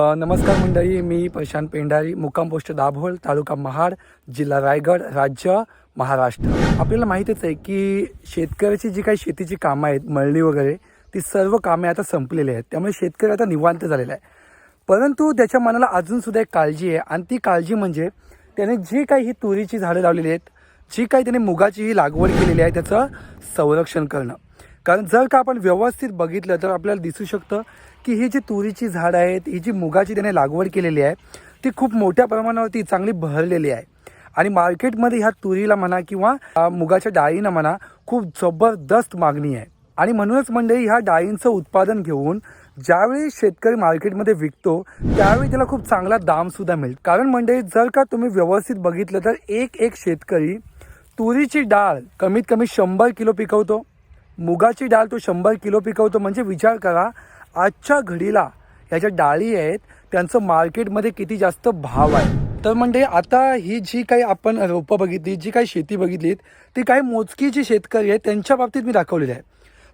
नमस्कार मंडळी मी प्रशांत पेंढारी मुक्काम पोस्ट दाभोळ तालुका महाड जिल्हा रायगड राज्य महाराष्ट्र. आपल्याला माहितीच आहे की शेतकऱ्याची जी काही शेतीची कामं आहेत मळणी वगैरे ती सर्व कामे आता संपलेली आहेत. त्यामुळे शेतकरी आता निवांत झालेला आहे. परंतु त्याच्या मनाला अजूनसुद्धा एक काळजी आहे आणि ती काळजी म्हणजे त्याने जी काही ही तुरीची झाडं लावलेली आहेत जी काही त्याने मुगाची ही लागवड केलेली आहे त्याचं संरक्षण करणं. कारण जर का आपण व्यवस्थित बघितलं तर आपल्याला दिसू शकतं की ही जी तुरीची झाडं आहेत ही जी मुगाची त्याने लागवड केलेली आहे ती खूप मोठ्या प्रमाणावरती चांगली बहरलेली आहे. आणि मार्केटमध्ये ह्या तुरीला म्हणा किंवा मुगाच्या डाळीनं म्हणा खूप जबरदस्त मागणी आहे. आणि म्हणूनच मंडळी ह्या डाळींचं उत्पादन घेऊन ज्यावेळी शेतकरी मार्केटमध्ये विकतो त्यावेळी त्याला खूप चांगला दामसुद्धा मिळेल. कारण मंडळी जर का तुम्ही व्यवस्थित बघितलं तर एक एक शेतकरी तुरीची डाळ कमीत कमी शंभर किलो पिकवतो. मुगाची डाळ तो शंभर किलो पिकवतो. म्हणजे विचार करा आजच्या घडीला ह्या ज्या डाळी आहेत त्यांचं मार्केटमध्ये किती जास्त भाव आहे. तर म्हणजे आता ही जी काही आपण रोपं बघितली जी काही शेती बघितलीत ती काही मोजकी जी शेतकरी आहेत त्यांच्या बाबतीत मी दाखवलेली आहे.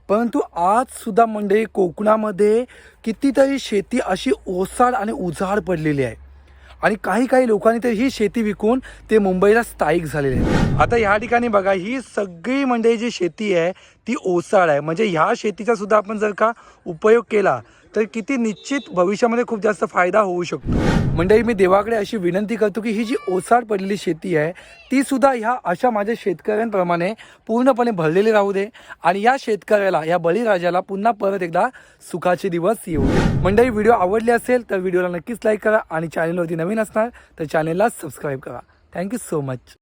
परंतु आजसुद्धा म्हणजे कोकणामध्ये कितीतरी शेती अशी ओसाड आणि उजाड पडलेली आहे. आणि काही काही लोकांनी तर ही शेती विकून ते मुंबईला स्थायिक झालेले आहे आता ह्या ठिकाणी बघा ही सगळी म्हणजे जी शेती आहे ती ओसाळ आहे. म्हणजे ह्या शेतीचा सुद्धा आपण जर का उपयोग केला तर किती निश्चित भविष्यामध्ये खूप जास्त फायदा होऊ शकतो. मंडळी मी देवाकडे अशी विनंती करतो की ही जी ओसाड पडलेली शेती आहे ती सुद्धा ह्या अशा माझ्या शेतकऱ्यांप्रमाणे पूर्णपणे भरलेली राहू दे आणि या शेतकऱ्याला या बळीराजाला पुन्हा परत एकदा सुखाचे दिवस येऊ दे. मंडळी व्हिडिओ आवडले असेल तर व्हिडिओला नक्कीच लाईक करा आणि चॅनलवरती नवीन असणार तर चॅनलला सबस्क्राईब करा. Thank you so much